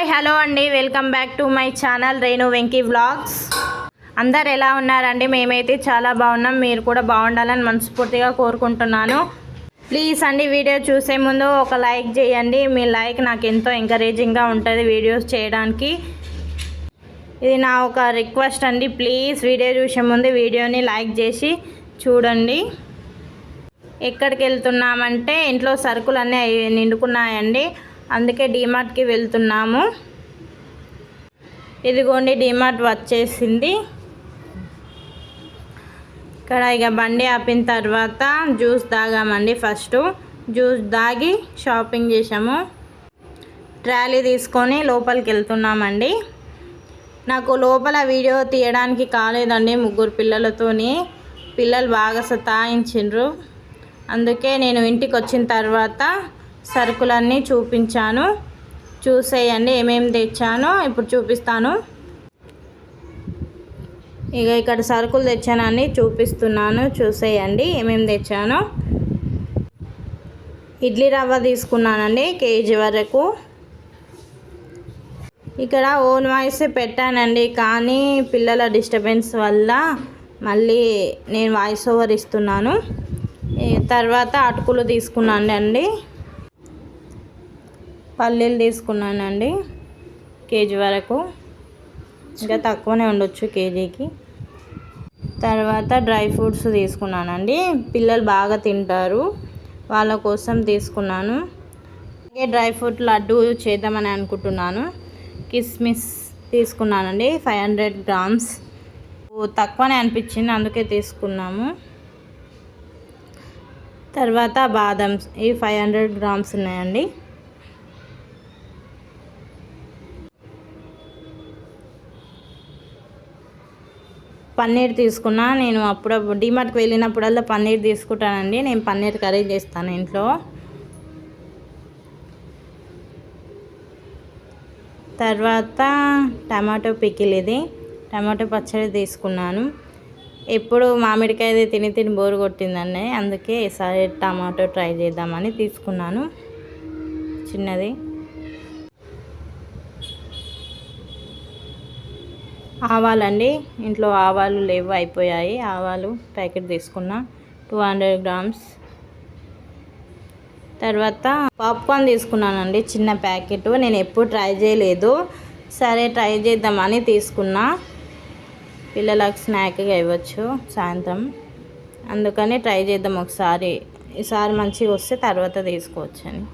Hi hello అండి. Welcome back to my channel Renu Venky vlogs. అందరు ఎలా ఉన్నారండి? మేమైతే చాలా బాగున్నాం. మీరు కూడా బాగుండాలని మనస్ఫూర్తిగా కోరుకుంటున్నాను. ప్లీజ్ అండి వీడియో చూసే ముందు ఒక లైక్ చేయండి. మీ లైక్ నాకు ఎంతో ఎంకరేజింగ్గా ఉంటుంది వీడియోస్ చేయడానికి. ఇది నా ఒక రిక్వెస్ట్ అండి. ప్లీజ్ వీడియో చూసే ముందు వీడియోని లైక్ చేసి చూడండి. ఎక్కడికి వెళ్తున్నామంటే ఇంట్లో సరుకులు అన్నీ నిండుకున్నాయండి. అందుకే డీమార్ట్కి వెళ్తున్నాము. ఇదిగోండి డీమార్ట్ వచ్చేసింది. ఇక్కడ ఇక బండి ఆపిన తర్వాత జ్యూస్ తాగామండి ఫస్ట్. జ్యూస్ తాగి షాపింగ్ చేసాము ట్రాలీ తీసుకొని లోపలికి వెళ్తున్నామండి. నాకు లోపల వీడియో తీయడానికి కాలేదండి ముగ్గురు పిల్లలతోని. పిల్లలు బాగా సతాయించిండ్రు. అందుకే నేను ఇంటికి వచ్చిన తర్వాత సరుకులన్నీ చూపించాను. చూసేయండి ఏమేమి తెచ్చానో ఇప్పుడు చూపిస్తాను. ఇక ఇక్కడ సరుకులు తెచ్చానని చూపిస్తున్నాను. చూసేయండి ఏమేమి తెచ్చానో. ఇడ్లీ రవ్వ తీసుకున్నానండి కేజీ వరకు. ఇక్కడ ఓన్ వాయిస్ పెట్టానండి కానీ పిల్లల డిస్టర్బెన్స్ వల్ల మళ్ళీ నేను వాయిస్ ఓవర్ ఇస్తున్నాను. తర్వాత అటుకులు తీసుకున్నాను అండి పల్లీలు తీసుకున్నానండి కేజీ వరకు. ఇంకా తక్కువనే ఉండొచ్చు కేజీకి. తర్వాత డ్రై ఫ్రూట్స్ తీసుకున్నానండి. పిల్లలు బాగా తింటారు వాళ్ళ కోసం తీసుకున్నాను. అలాగే డ్రై ఫ్రూట్ లడ్డు చేద్దామని అనుకుంటున్నాను. కిస్మిస్ తీసుకున్నానండి ఫైవ్ హండ్రెడ్ గ్రామ్స్. తక్కువనే అనిపించింది అందుకే తీసుకున్నాము. తర్వాత బాదమ్స్ ఇవి ఫైవ్ హండ్రెడ్ గ్రామ్స్ ఉన్నాయండి. పన్నీర్ తీసుకున్నా నేను అప్పుడప్పుడు డిమార్ట్కి వెళ్ళినప్పుడల్లా పన్నీర్ తీసుకుంటానండి. నేను పన్నీర్ కర్రీ చేస్తాను ఇంట్లో. తర్వాత టమాటో పికిల్ ఇది. టమాటో పచ్చడి తీసుకున్నాను. ఎప్పుడు మామిడికాయ తిని తిని బోరు కొట్టిందండి. అందుకే ఈసారి టమాటో ట్రై చేద్దామని తీసుకున్నాను. చిన్నది. ఆవాలండి. ఇంట్లో ఆవాలు లేవు అయిపోయాయి. ఆవాలు ప్యాకెట్ తీసుకున్నా. Two hundred grams. తర్వాత పాప్కార్న్ తీసుకున్నానండి చిన్న ప్యాకెట్. నేను ఎప్పుడు ట్రై చేయలేదు. సరే ట్రై చేద్దామని తీసుకున్నా. పిల్లలకు స్నాక్గా ఇవ్వచ్చు సాయంత్రం. అందుకని ట్రై చేద్దాం ఒకసారి. ఈసారి మంచిగా వస్తే తర్వాత తీసుకోవచ్చు అని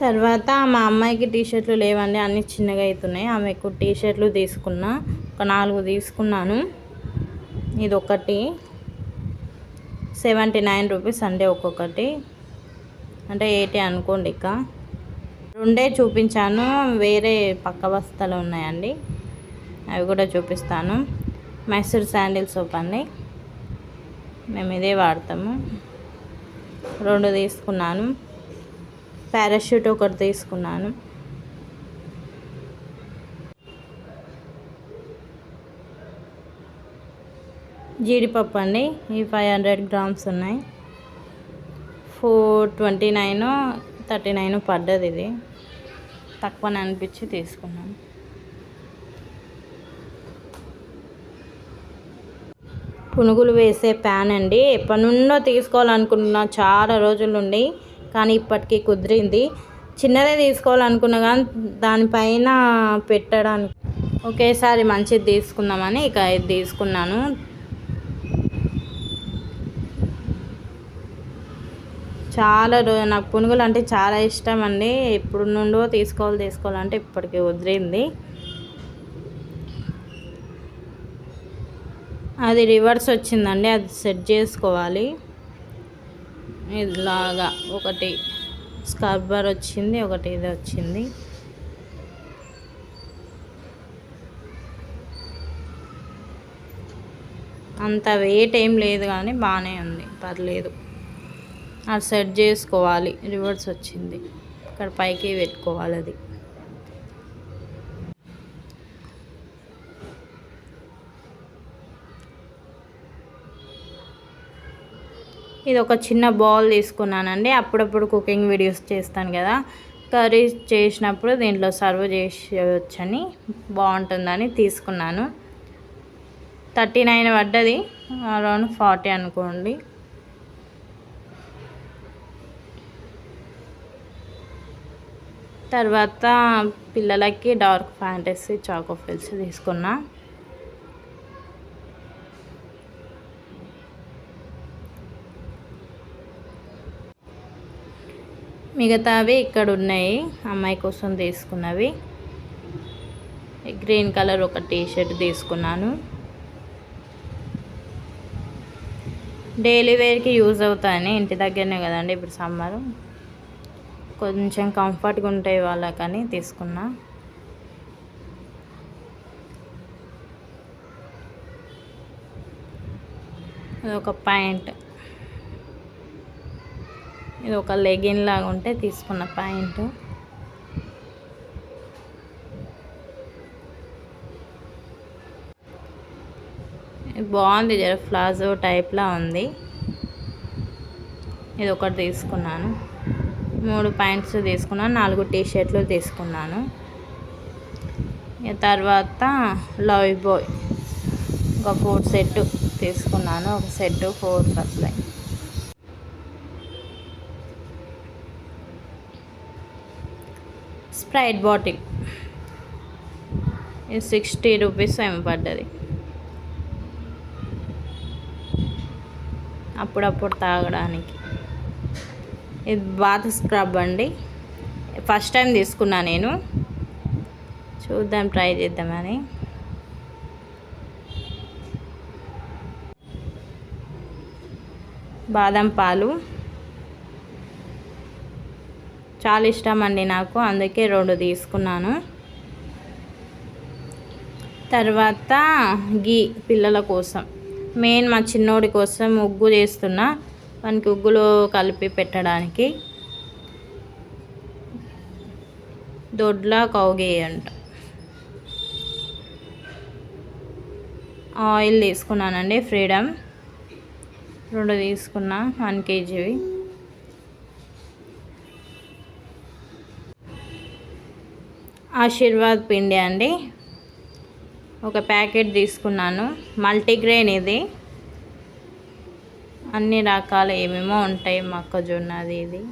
తర్వాత మా అమ్మాయికి టీ షర్ట్లు లేవండి అన్నీ చిన్నగా అవుతున్నాయి ఆమెకు టీషర్ట్లు తీసుకున్నా. ఒక నాలుగు తీసుకున్నాను. ఇది ఒకటి సెవెంటీ నైన్ రూపీస్ అంటే ఒక్కొక్కటి. అంటే ఎయిటీ అనుకోండి ఇక. రెండే చూపించాను. వేరే పక్క బస్తాలు ఉన్నాయండి. అవి కూడా చూపిస్తాను. మైసూర్ శాండిల్ సోప్ అండి. మేము ఇదే వాడతాము. రెండు తీసుకున్నాను. పారాషూట్ ఒకటి తీసుకున్నాను. జీడిపప్పు అండి. ఈ ఫైవ్ హండ్రెడ్ గ్రామ్స్ ఉన్నాయి. Four twenty nine thirty nine పడ్డది ఇది. తక్కువని అనిపించి తీసుకున్నాను. పునుగులు వేసే ప్యాన్ అండి. ఎప్పటి నుండో తీసుకోవాలనుకుంటున్నా చాలా రోజుల నుండి కానీ ఇప్పటికీ కుదిరింది. చిన్నదే తీసుకోవాలనుకున్నా కానీ దానిపైన పెట్టడానికి ఒకేసారి మంచిది తీసుకుందామని ఇక ఇది తీసుకున్నాను. చాలా రో నాకు పునుగులు అంటే చాలా ఇష్టం అండి ఎప్పుడు నుండో తీసుకోవాలి తీసుకోవాలంటే ఇప్పటికి వదిలింది. అది రివర్స్ వచ్చిందండి అది సెట్ చేసుకోవాలి. ఇలాగా ఒకటి స్కర్బర్ వచ్చింది ఒకటి ఇది వచ్చింది. అంత వెయిట్ ఏం లేదు కానీ బాగానే ఉంది పర్లేదు. అది సెట్ చేసుకోవాలి. రివర్స్ వచ్చింది. ఇక్కడ పైకి పెట్టుకోవాలి అది. ఇది ఒక చిన్న బౌల్ తీసుకున్నానండి. అప్పుడప్పుడు కుకింగ్ వీడియోస్ చేస్తాను కదా. కర్రీ చేసినప్పుడు దీంట్లో సర్వ్ చేసేయచ్చని బాగుంటుందని తీసుకున్నాను. థర్టీ నైన్ పడ్డది. అరౌండ్ ఫార్టీ అనుకోండి. తర్వాత పిల్లలకి డార్క్ ఫ్యాంటసీ చాకో ఫిల్స్ తీసుకున్నా. మిగతావి ఇక్కడ ఉన్నాయి అమ్మాయి కోసం తీసుకున్నవి. గ్రీన్ కలర్ ఒక టీ షర్ట్ తీసుకున్నాను. డైలీ వేర్కి యూజ్ అవుతాయని ఇంటి దగ్గరనే కదండి ఇప్పుడు సమ్మర్. కొంచెం కంఫర్ట్గా ఉంటాయి వాళ్ళకని తీసుకున్నా. ఇది ఒక ప్యాంట్. ఇది ఒక లెగిన్ లాగా ఉంటే తీసుకున్న ప్యాంట్. బాగుంది జర ఫ్లాజో టైప్లా ఉంది. ఇది ఒకటి తీసుకున్నాను. మూడు ప్యాంట్స్ తీసుకున్నాను నాలుగు టీ షర్ట్లు తీసుకున్నాను తర్వాత లవ్ బాయ్. ఒక ఫోర్ సెట్ తీసుకున్నాను ఒక set four supply. Sprite bottle. ఇది సిక్స్టీ రూపీస్ ఏమి పడ్డది. అప్పుడప్పుడు తాగడానికి. ఇది బాత్ స్క్రబ్ అండి. ఫస్ట్ టైం తీసుకున్నా నేను. చూద్దాం ట్రై చేద్దామని బాదం పాలు. చాలా ఇష్టం అండి నాకు అందుకే రెండు తీసుకున్నాను. తర్వాత గీ పిల్లల కోసం. మెయిన్ మా చిన్నోడి కోసం ముగ్గు చేస్తున్నా. మనకి ఉగ్గులో కలిపి పెట్టడానికి దొడ్ల కౌగే అంట ఆయిల్ తీసుకున్నానండి ఫ్రీడమ్. రెండు తీసుకున్నా వన్ కేజీవి. ఆశీర్వాద్ పిండి అండి. ఒక ప్యాకెట్ తీసుకున్నాను. మల్టీగ్రెయిన్ ఇది. అన్ని రకాల ఏమేమో ఉంటాయి మొక్కజొన్నది ఇది.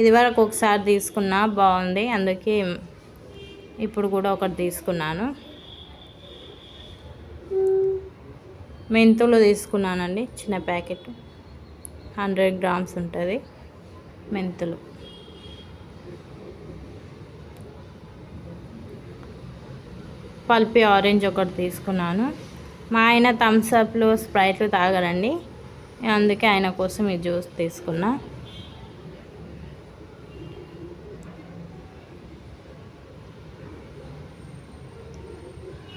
ఇది వరకు ఒకసారి తీసుకున్నా బాగుంది. అందుకే ఇప్పుడు కూడా ఒకటి తీసుకున్నాను. మెంతులు తీసుకున్నానండి చిన్న ప్యాకెట్. హండ్రెడ్ గ్రామ్స్ ఉంటుంది మెంతులు. పల్పి ఆరెంజ్ ఒకటి తీసుకున్నాను. మా ఆయన థమ్స్అప్లు స్ప్రైట్లు తాగరండి అందుకే ఆయన కోసం ఈ జ్యూస్ తీసుకున్నా.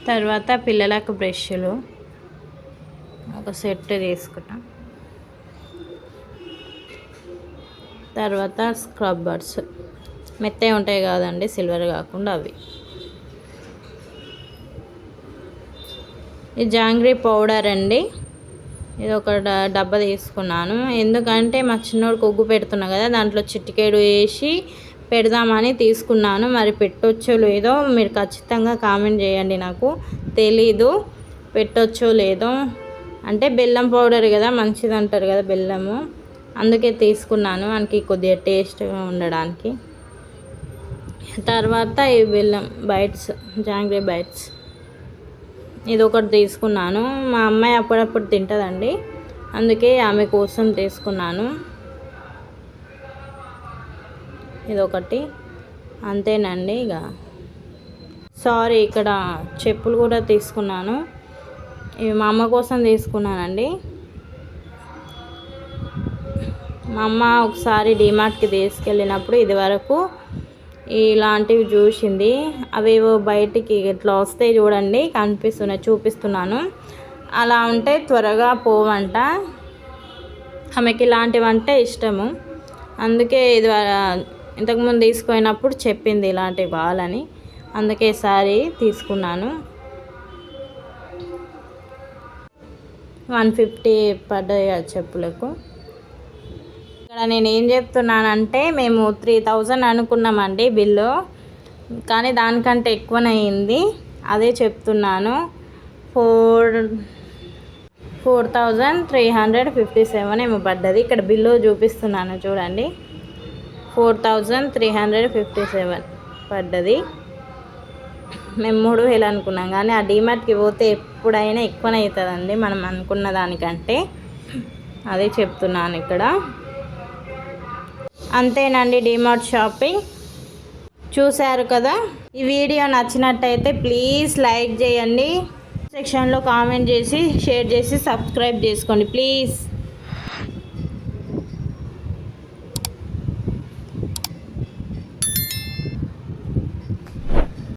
తర్వాత పిల్లలకు బ్రష్లు. ఒక సెట్ తీసుకున్నా. తర్వాత స్క్రబ్బర్స్. మెత్తగా ఉంటాయి కాదండి సిల్వర్ కాకుండా అవి. ఇది జాంగ్రీ పౌడర్ అండి. ఇది ఒక డబ్బా తీసుకున్నాను. ఎందుకంటే మా చిన్నోడు కొగ్గు పెడుతున్నా కదా దాంట్లో చిటికేడు వేసి పెడదామని తీసుకున్నాను. మరి పెట్టొచ్చో లేదో మీరు ఖచ్చితంగా కామెంట్ చేయండి నాకు. తెలీదు పెట్టొచ్చో లేదో. అంటే బెల్లం పౌడర్ కదా మంచిది అంటారు కదా బెల్లము. అందుకే తీసుకున్నాను మనకి కొద్దిగా టేస్ట్గా ఉండడానికి. తర్వాత ఈ బెల్లం బైట్స్ జాంగ్రీ బైట్స్. ఇది ఒకటి తీసుకున్నాను. మా అమ్మాయి అప్పుడప్పుడు తింటుందండి. అందుకే ఆమె కోసం తీసుకున్నాను. ఇది ఒకటి అంతేనండి ఇక. సారీ ఇక్కడ చెప్పులు కూడా తీసుకున్నాను. ఇవి మా అమ్మ కోసం తీసుకున్నానండి. మా అమ్మ ఒకసారి డిమార్ట్కి తీసుకెళ్ళినప్పుడు ఇది వరకు ఇలాంటివి చూసింది. అవేవో బయటికి ఇట్లా వస్తాయి చూడండి కనిపిస్తున్నాయి చూపిస్తున్నాను. అలా ఉంటే త్వరగా పోవంట. ఆమెకి ఇలాంటివి అంటే ఇష్టము. అందుకే ఇది ఇంతకుముందు తీసుకుపోయినప్పుడు చెప్పింది ఇలాంటివి కావాలని అందుకే ఈసారి తీసుకున్నాను. వన్ ఫిఫ్టీ పడ్డాయి ఆ చెప్పులకు. ఇక్కడ నేను ఏం చెప్తున్నానంటే మేము త్రీ థౌజండ్ అనుకున్నామండి బిల్లు కానీ దానికంటే ఎక్కువనయింది. అదే చెప్తున్నాను. Four four thousand three hundred fifty seven ఏమో పడ్డది. ఇక్కడ బిల్లు చూపిస్తున్నాను చూడండి. Four thousand three hundred fifty seven పడ్డది. మేము మూడు వేలు అనుకున్నాం కానీ ఆ డీమార్ట్కి పోతే ఎప్పుడైనా ఎక్కువనే అవుతుందండి మనం అనుకున్న దానికంటే. అదే చెప్తున్నాను ఇక్కడ. అంతేనండి డీమార్ట్ షాపింగ్. చూశారు కదా? ఈ వీడియో నచ్చినట్టయితే ప్లీజ్ లైక్ చేయండి. సెక్షన్లో కామెంట్ చేసి షేర్ చేసి సబ్స్క్రైబ్ చేసుకోండి ప్లీజ్.